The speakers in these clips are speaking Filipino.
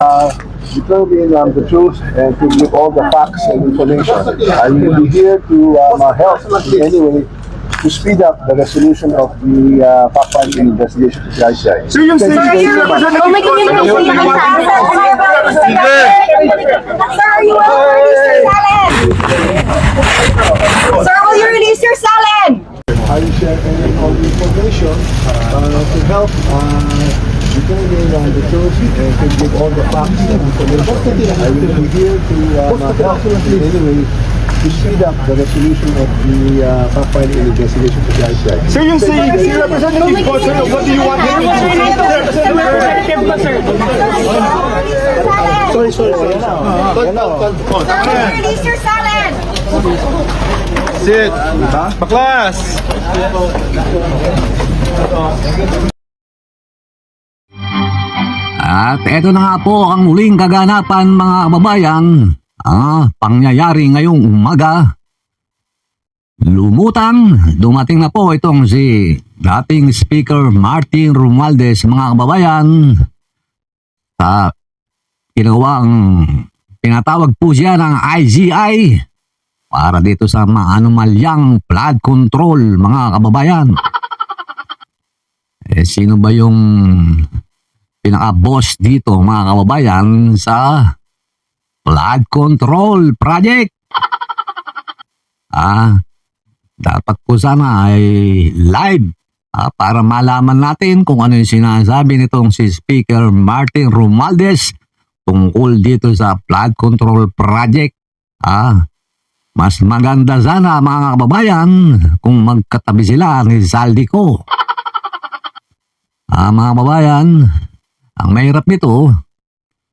uh, determine um, the truth and to give all the facts and information. I will be here to um, uh, help in any way to speed up the resolution of the uh, fact-finding investigation to the ICI. Sir, yung Thank you safety very much. May communication naman sa akin. Sir, you will release your salad. Sir, will you release your salad? I will share any and all the information uh, to help uh, determine um, the and to give all the facts and information. I will be here to um, uh, help in any way to speed up the resolution of the uh, investigation to the ICI. Sir, yung si, si representative po, sir, what do you want him to do? Representative po, sir. Sorry, sorry, sorry. Yan na. Sir, release your salad? Sit. Baklas. At eto na nga po ang muling kaganapan mga kababayan. Ah, pangyayari ngayong umaga. Lumutang, dumating na po itong si dating Speaker Martin Romualdez mga kababayan. Sa ginawang pinatawag po siya ng IGI para dito sa mga anomalyang flood control mga kababayan. Eh, sino ba yung pinaka-boss dito mga kababayan sa flood control project. Ah, dapat po sana ay live ah, para malaman natin kung ano yung sinasabi nitong si Speaker Martin Romualdez tungkol dito sa flood control project. Ah, mas maganda sana mga kababayan kung magkatabi sila ni Saldico. Ah, mga kababayan, ang mahirap nito,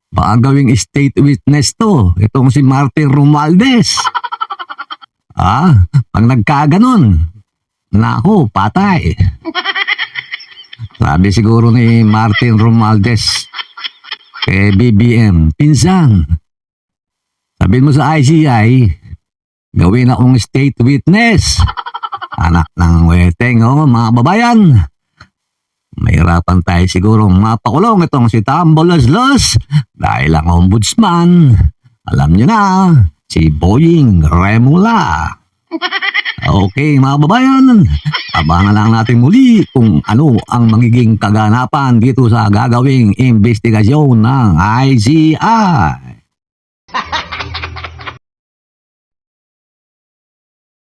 baka gawing state witness to, itong si Martin Romualdez. ah, pag nagkaganon, nako, patay. Sabi siguro ni Martin Romualdez kay BBM, pinsan, sabihin mo sa ICI, gawin akong state witness. Anak ng weteng, oh, mga babayan. Mahirapan tayo siguro mapakulong itong si Tambo Los dahil ang ombudsman, alam niyo na, si Boying Remula. Okay mga babayan, abangan lang natin muli kung ano ang magiging kaganapan dito sa gagawing investigasyon ng ICI.